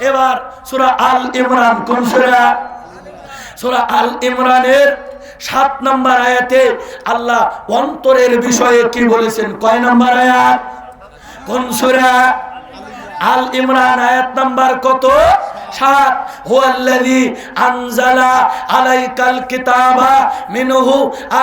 এবার আল ইমরান, কোন আল ইমরানের সাত নম্বর আয়াতে আল্লাহ অন্তরের বিষয়ে কি বলেছেন? কয় নম্বর আয়াত? কোন আল ইমরান, আয়াত নাম্বার কত? সাত হুয়াল্লাযী আনজালা আলাইকাল কিতাবা মিনহু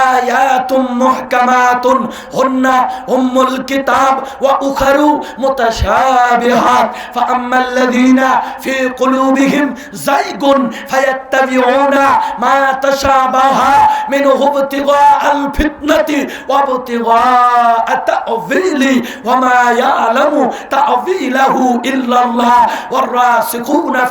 আয়াতুম মুহকামাতুন হুন্না উম্মুল কিতাব ওয়া উখারু মুতাশাবিহাত ফাআম্মাল্লাযীনা ফি কুলুবিহিম যায়গুন ফায়াত্তাবিউনা মা তাশাবাহা মিনহু ইবতিগাআল ফিতনাতি ওয়া ইবতিগাআ তা'ওয়িলি ওয়া মা ইয়ালামু তা'ওয়িলাহু ইল্লাল্লাহ ওয়ার রাসিখুনা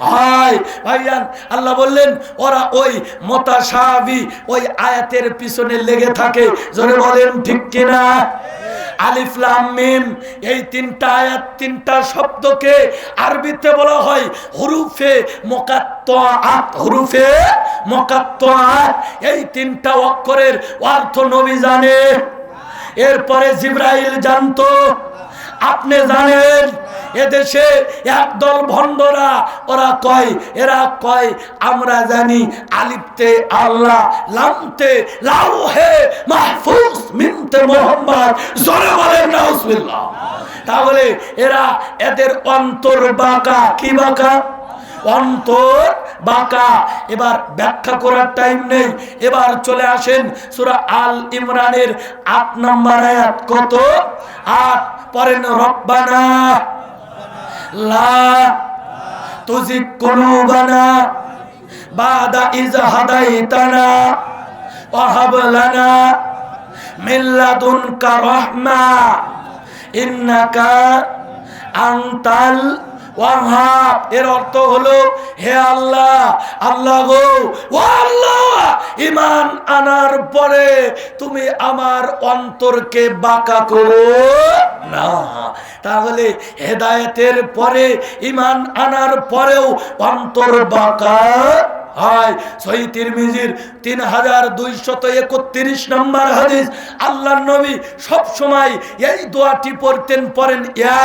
হয় ভাইয়ান, আল্লাহ বললেন, ওরা ওই মোতাসাবি, ওই আয়াতের পিছনে লেগে থাকে। জোরে বলেন, ঠিক কিনা? এই তিনটা আয়াত, তিনটা শব্দকে আরবিতে বলা হয় হুরুফে হুরুফে এই তিনটা অক্ষরের অর্থ নবী জানে। এরপরে জিব্রাইল জানতো। আপনি জানেন? এদেশে একদল ভণ্ডরা, ওরা কয়, এরা কয়, আমরা জানি আলিফতে আল্লাহ, লামতে লাউহে মাহফুজ মিনতে মোহাম্মদ, জোরে বলেন, নাউজুবিল্লাহ। তাহলে এরা এদের অন্তর বাঁকা, কি বাঁকা? অন্তর বাঁকা। এবার ব্যাখ্যা করার টাইম নেই। এবার চলে আসেন সুরা আল ইমরানের আট নম্বর আয়াত। কত? আট। পরেন রব্বানা লা তুজিগ কুলুবানা বাদা ইজ হাদাইতানা ওয়া হাব লানা মিন ইন্নাকা আনতাল ওয়াহাব, এর অর্থ হলো, হে আল্লাহ আল্লাহ গো, ও আল্লাহ ইমান আনার পরে তুমি আমার অন্তরকে বাঁকা করো না। তাহলে হেদায়েতের পরে ইমান আনার পরেও অন্তর বাঁকা হয়। সহি তিরমিজির তিন হাজার দুইশত একত্রিশ নম্বর হাদিস আল্লাহ নবী সবসময় এই দোয়াটি পড়তেন, পড়েন, ইয়া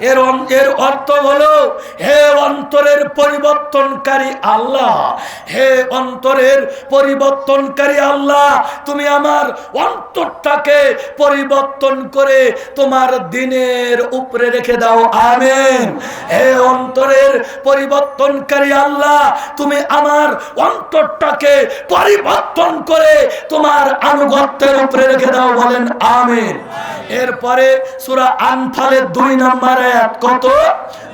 এর এর অর্থ হলো, হে অন্তরের পরিবর্তনকারী আল্লাহ, হে অন্তরের পরিবর্তনকারী আল্লাহ, তুমি আমার অন্তরটাকে পরিবর্তন করে তোমার দিনের উপরে রেখে দাও, আমেন। হে অন্তরের পরিবর্তনকারী আল্লাহ, তুমি আমার অন্তরটাকে পরিবর্তন করে তোমার আনুগত্যের উপরে রেখে দাও, বলেন, আমেন। এরপরে সূরা আনফালের দুই নম্বর আয়াত কত?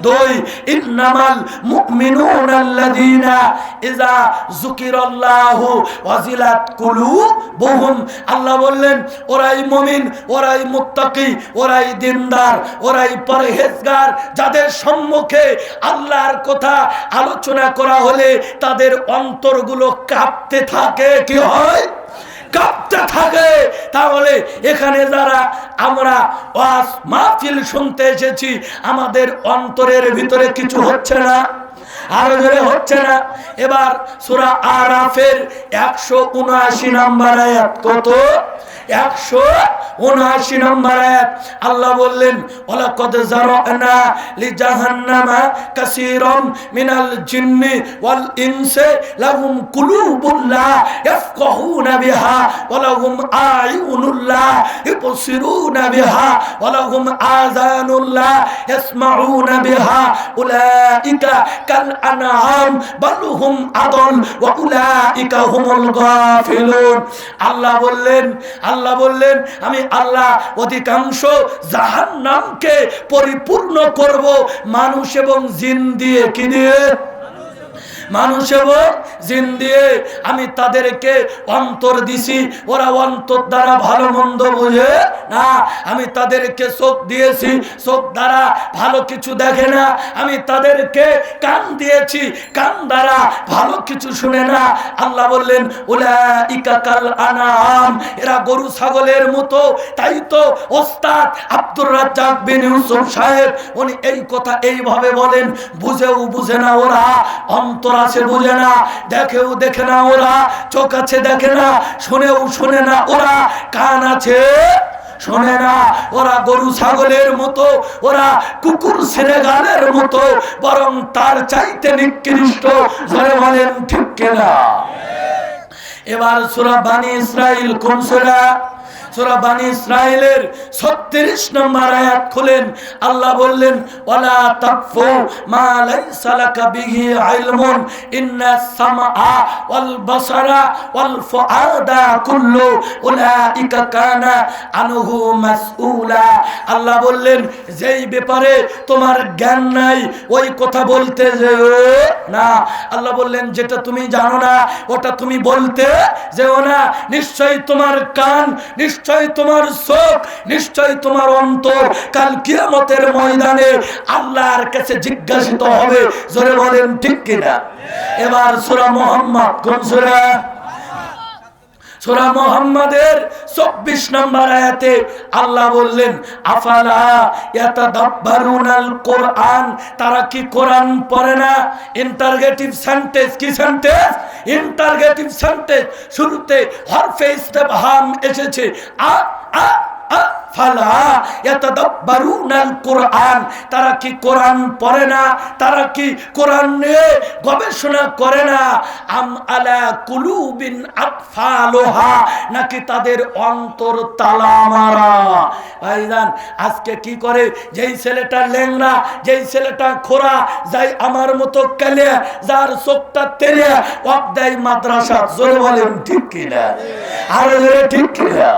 দুই, ইন্নামাল মুমিনুনা আল্লাযীনা ইযা যুকিরাল্লাহু ওয়াজিলাত কুলুবুহুম। আল্লাহ বললেন, ওরাই মুমিন, ওরাই মুত্তাকি, ওরাই ওরাই পরহেজগার, যাদের সম্মুখে আল্লাহর কথা আলোচনা করা হলে তাদের অন্তরগুলো কাঁপতে থাকে। কি হয়? কাঁপতে থাকে, তাহলে এখানে যারা আমরা ওয়াজ মাহফিল শুনতে এসেছি, আমাদের অন্তরের ভিতরে কিছু হচ্ছে না। আরও জোরে হচ্ছে না। এবার সুরা আরাফের একশো উনআশি নম্বর আয়াত কত? একশো উনআশি নম্বর আয়াত। আল্লাহ বললেন, ওয়ালাকাদ জারানা লিজাহান্নামা কাসীরাম মিনাল জিন্নি ওয়াল ইনসি লাহুম কুলুবুন লা ইয়াফকাহুনা বিহা ওয়া লাহুম আয়ুনুন লা ইবসিরুনা বিহা ওয়া লাহুম আযানুন লা ইয়াসমাউনা বিহা উলাইকা আল্লাহ বললেন আল্লাহ বললেন, আমি আল্লাহ অধিকাংশ জাহান্নামকে পরিপূর্ণ করব, মানুষ এবং জিন দিয়ে, কি দিয়ে? মানুষ এবং জিন দিয়ে আমি তাদেরকে অন্তর দিছি। ওরা অন্তর দ্বারা ভালো মন্দ বুঝে না। আমি তাদেরকে চোখ দিয়েছি, চোখ দ্বারা ভালো কিছু দেখে না। আমি তাদেরকে কান দিয়েছি, কান দ্বারা ভালো কিছু শুনে না। আল্লাহ বললেন ওলা ইকাকাল আনাম। এরা গরু ছাগলের মতো। তাই তো ওস্তাদ আব্দুর রাজ্জাক বিন ইউসুফ সাহেব, উনি এই কথা এইভাবে বলেন। বুঝেও বুঝে না ওরা অন্তর আছে বুঝে না। দেখেও দেখে না ওরা, চোখ আছে দেখে না, শুনেও শুনে না ওরা, কান আছে শোনে না। ওরা গরু ছাগলের মতো, ওরা কুকুর সেনেগালের মতো, বরং তার চাইতে নিকৃষ্ট ধরে বলেন, ঠিক কেনা? এবার সুরা বানি ইসরাইল কোন সুরা? সুরা বানি ইসরাইলের 36 নম্বর আয়াত খুলেন। আল্লাহ বললেন, ওয়ালা তাকফু মা লাইসা লাকা বিহি ইলমুন, ইন্না সামআ ওয়াল বাসারা ওয়াল ফুআদা কুল্লু উলাইকা কানা আনহু মাসউলা। আল্লাহ বললেন, যেই ব্যাপারে তোমার জ্ঞান নাই, ওই কথা বলতে যেও না। আল্লাহ বললেন, যেটা তুমি জানো না, ওটা তুমি বলতে যেও না। নিশ্চয়ই তোমার কান নিশ্চয়ই তোমার চোখ নিশ্চয় তোমার অন্তর কাল কিয়ামতের ময়দানে আল্লাহর কাছে জিজ্ঞাসিত হবে। জোরে বলেন, ঠিক কিনা? এবার সুরা মোহাম্মদ, কোন সূরা? সূরা মুহাম্মাদের 24 নম্বর আয়াতে আল্লাহ বললেন, আফালা ইয়াতাদাব্বারুনাল কোরআন? তারা কি কোরআন পড়ে না? ইন্টারগেটিভ সেন্টেন্স, কি সেন্টেন্স? Interrogative sentence. শুরুতে হরফে ইস্তেফহাম এসেছে। আ আ তারা কি কোরআন পড়ে না? তারা কি কোরআন নিয়ে গবেষণা করে না? আম আলা কুলুবিন নাকি তাদের অন্তর তালা মারা? আজকে কি করে? যেই ছেলেটা লেংরা যেই ছেলেটা খোরা যাই আমার মতো কেলে, যার চোখটা তেলে, অবদাই মাদ্রাসা জোরে বলেন ঠিক কিনা? আর ঠিক কিনা?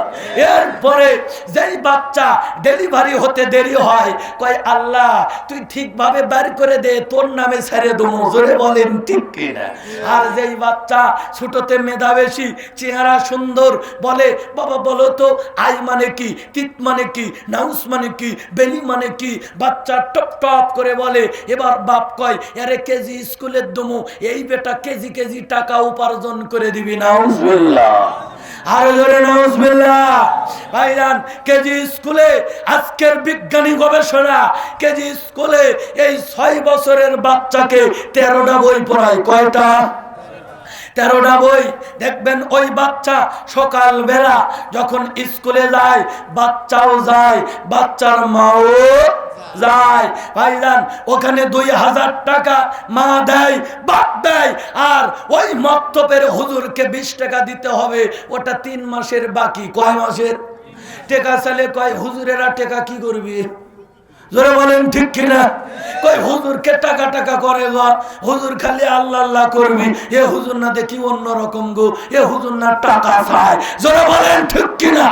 এরপরে যেই বাচ্চা ডেলিভারি হতে দেরি হয়। কয়, আল্লাহ, তুই ঠিকভাবে বার করে দে, তোর নামে ছেড়ে দেবো। জোরে বলেন, ঠিক কিনা আর যেই বাচ্চা ছোটতে মেধা বেশি চেহারা সুন্দর, বলে, বাবা, বলো তো, আই মানে কি, তিত মানে কি, নাউস মানে কি, বেলি মানে কি? বাচ্চা টপ টপ করে বলে, এবার বাপ কয়, আরে কেজি স্কুলের দমু, এই বেটা কেজি কেজি টাকা উপার্জন করে দিবি, নাউজুবিল্লাহ। আরও ধরে নাউজুবিল্লাহ ভাইজান, কেজি স্কুলে আজকের বিজ্ঞানী গবেষণা, কেজি স্কুলে এই ছয় বছরের বাচ্চাকে তেরোটা বই পড়ায়, কয়টা? তেরোটা বই দেখবেন ওই বাচ্চা সকাল বেলা যখন স্কুলে যায়, বাচ্চাও যায়, বাচ্চার মাও যায়। ভাইজান, ওখানে দুই হাজার টাকা মা দেয়, বাপ দেয়, আর ওই মক্তবের হুজুরকে বিশ টাকা দিতে হবে, ওটা তিন মাসের বাকি। কয় মাসের? টেকা চালে কয়, হুজুরেরা টেকা কি করবি? জোরে বলেন, ঠিক কিনা? কই হুজুরকে টাকা টাকা করে গো? হুজুর খালি আল্লাহ আল্লাহ করবি। এ হুজুর না দেখি অন্য রকম গো। এ হুজুর না টাকা চায়। জোরে বলেন, ঠিক কিনা?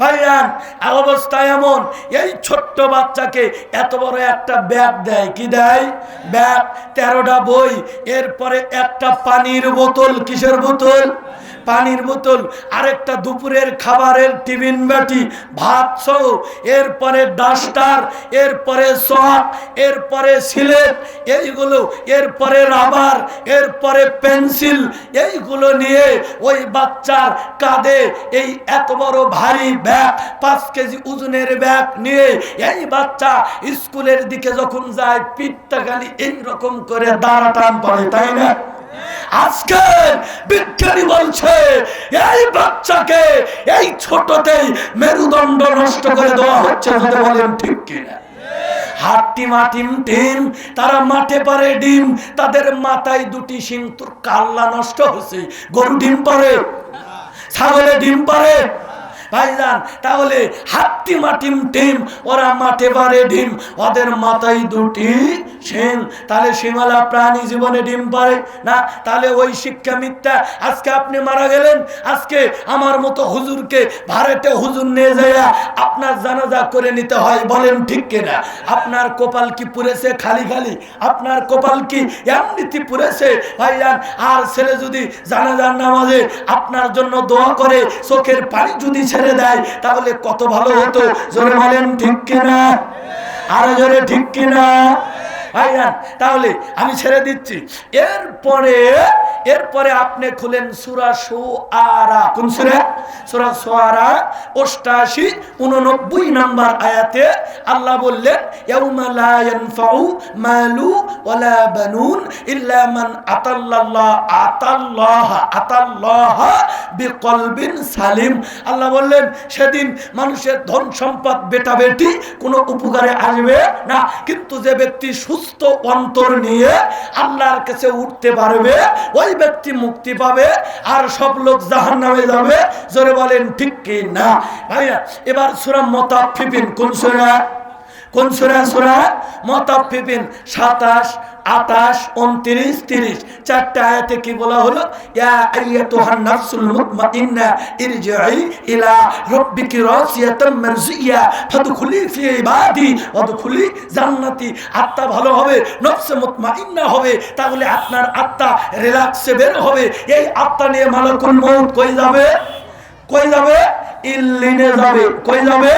ভাইয়ান, অবস্থা এমন, এই ছোট্ট বাচ্চাকে এত বড় একটা ব্যাগ দেয়। কি দেয়? ব্যাগ, তেরোটা বই, এরপরে একটা পানির বোতল, কিসের বোতল? পানির বোতল, আরেকটা দুপুরের খাবারের টিফিন বাটি, ভাত সহ, এরপরে ডাস্টার, এরপরে সক এরপরে সিলেট, এইগুলো, এরপরে রাবার, এরপরে পেন্সিল, এইগুলো নিয়ে ওই বাচ্চার কাঁধে এই এত বড় ভারী ব্যাগ, পাঁচ কেজি ওজনের ব্যাগ নিয়ে এই বাচ্চা স্কুলের দিকে যখন যায়, পিঠটা খালি এইরকম করে দাঁড়া টান পড়ে, তাই না? আজকে বিজ্ঞানী বলছে, এই বাচ্চাকে, এই ছোটতেই মেরুদণ্ড নষ্ট করে দেওয়া হচ্ছে বলেন ঠিক কিনা। হাট্টি মাটিম টিম, তারা মাঠে পারে ডিম, তাদের মাথায় দুটি সিং তোর কাল্লা নষ্ট হয়েছে গরু ডিম পারে? ছাগলে ডিম পারে? ভাইজান, তাহলে হাত্তি মাটিম টিম, ওরা মাঠে পারে ডিম, ওদের মাথায় দুটি শিং তাহলে শিমালা প্রাণী জীবনে ডিম পারে না? তাহলে ওই শিক্ষা মিথ্যা, আজকে আপনি মারা গেলেন, আজকে আমার মতো হুজুরকে ভারতে হুজুর নিয়ে যায় আপনার জানাজা করে নিতে হয়, বলেন ঠিক কিনা? আপনার কপাল কি পুরেছে খালি খালি? আপনার কপাল কি এমনিতে পুরেছে ভাইজান, আর ছেলে যদি জানাজার নামাজে আপনার জন্য দোয়া করে, চোখের পানি যদি ছেড়ে দেয়, তাহলে কত ভালো হতো? জোরে বলেন ঠিক কিনা? আরও জোরে ঠিক কিনা? ভাইজান তাহলে আমি ছেড়ে দিচ্ছি। এরপরে এরপরে আপনি খুলেন সুরা সুআরা। কোন সুরা? সুরা সুআরা, অষ্টাশি, উননব্বই নাম্বার আয়াতে আল্লাহ বললেন মালু ওয়ালা বানুন ইল্লা মান আতাল্লাল্লাহ আতাল্লাহ আতাল্লাহ বিকলবিন সালিম। আল্লাহ বললেন, সেদিন মানুষের ধন সম্পদ বেটা বেটি কোনো উপকারে আসবে না। কিন্তু যে ব্যক্তি সুস্থ অন্তর নিয়ে আল্লাহর কাছে উঠতে পারবে, ওই ব্যক্তি মুক্তি পাবে আর সব লোক জাহান নামে যাবে। জোরে বলেন, ঠিক কি না? ভাইয়া, এবার সুরা মোতাফিবিন কোন সুরা? কোন সুরা? সুরা মোতাফিবিন সাতাশ আটাশ উনত্রিশ, তিরিশ। চারটা আয়াতে কি বলা হলো? ইয়া আইয়াতুহান নাফসুল মুতমাইন্না ইরজিই ইলা রাব্বিকি রাসিয়াতাম মারজিয়া ফাদখুলি ফি ইবাদি ওয়াদখুলি জান্নাতি। আত্মা ভালো হবে, নফসে মুতমাইন্না হবে, তাহলে আপনার আত্মা রিল্যাক্সে বের হবে। এই আত্মা নিয়ে মালাকুল মউত কই যাবে? কই যাবে? ইল্লিনে যাবে। কই যাবে?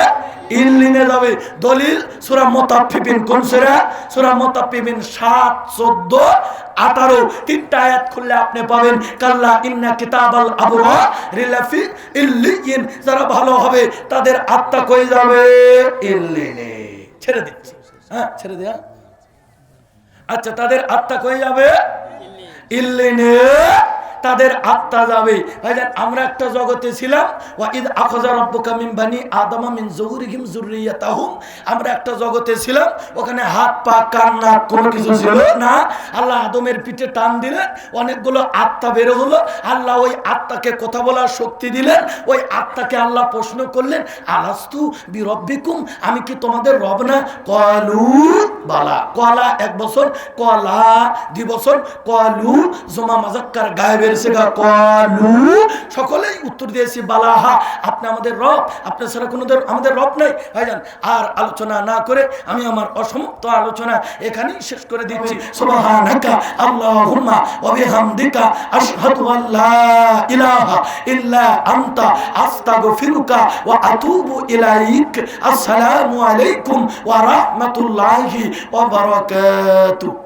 ইল্লিনে যাবে দলিল সূরা মুতাফফিফিন কোন সূরা? সূরা মুতাফফিফিন 7 14 18 তিনটা আয়াত খুললে আপনি পাবেন, কাল্লা ইন্না কিতাবাল আবরার রিলাফি ইল্লিয়িন যারা ভালো হবে, তাদের আত্মা কই যাবে? ইল্লিনে ছেড়ে দিচ্ছি। হ্যাঁ ছেড়ে দেয়া আচ্ছা তাদের আত্মা কই যাবে? ইল্লিনে তাদের আত্মা যাবে। আমরা একটা জগতে ছিলাম আমরা একটা জগতে ছিলাম, ওখানে হাত পা, কান, নাক কোনো কিছু ছিল না। আল্লাহ আদমের পিঠে টান দিলেন, অনেকগুলো আত্মা বের হলো। আল্লাহ ওই আত্মাকে কথা বলার শক্তি দিলেন, ওই আত্মাকে আল্লাহ প্রশ্ন করলেন, আলাস্তু বিরব্বিকুম? আমি কি তোমাদের রব না? কলু বালা। কলা এক বছর? কলা দুই বছর? কলু জমা মাজাক্কার গায়েবের কলু, সকলেই উত্তর দিয়েছি, বালাহা, আপনি আমাদের রব আপনার ছাড়া কোনো আমাদের রব নাই। ভাইজান আর আলোচনা না করে আমি আমার অসমাপ্ত আলোচনা এখানেই শেষ করে দিচ্ছি। আসসালামু আলাইকুম ওয়া রাহমাতুল্লাহি ওয়া বারাকাতুহু।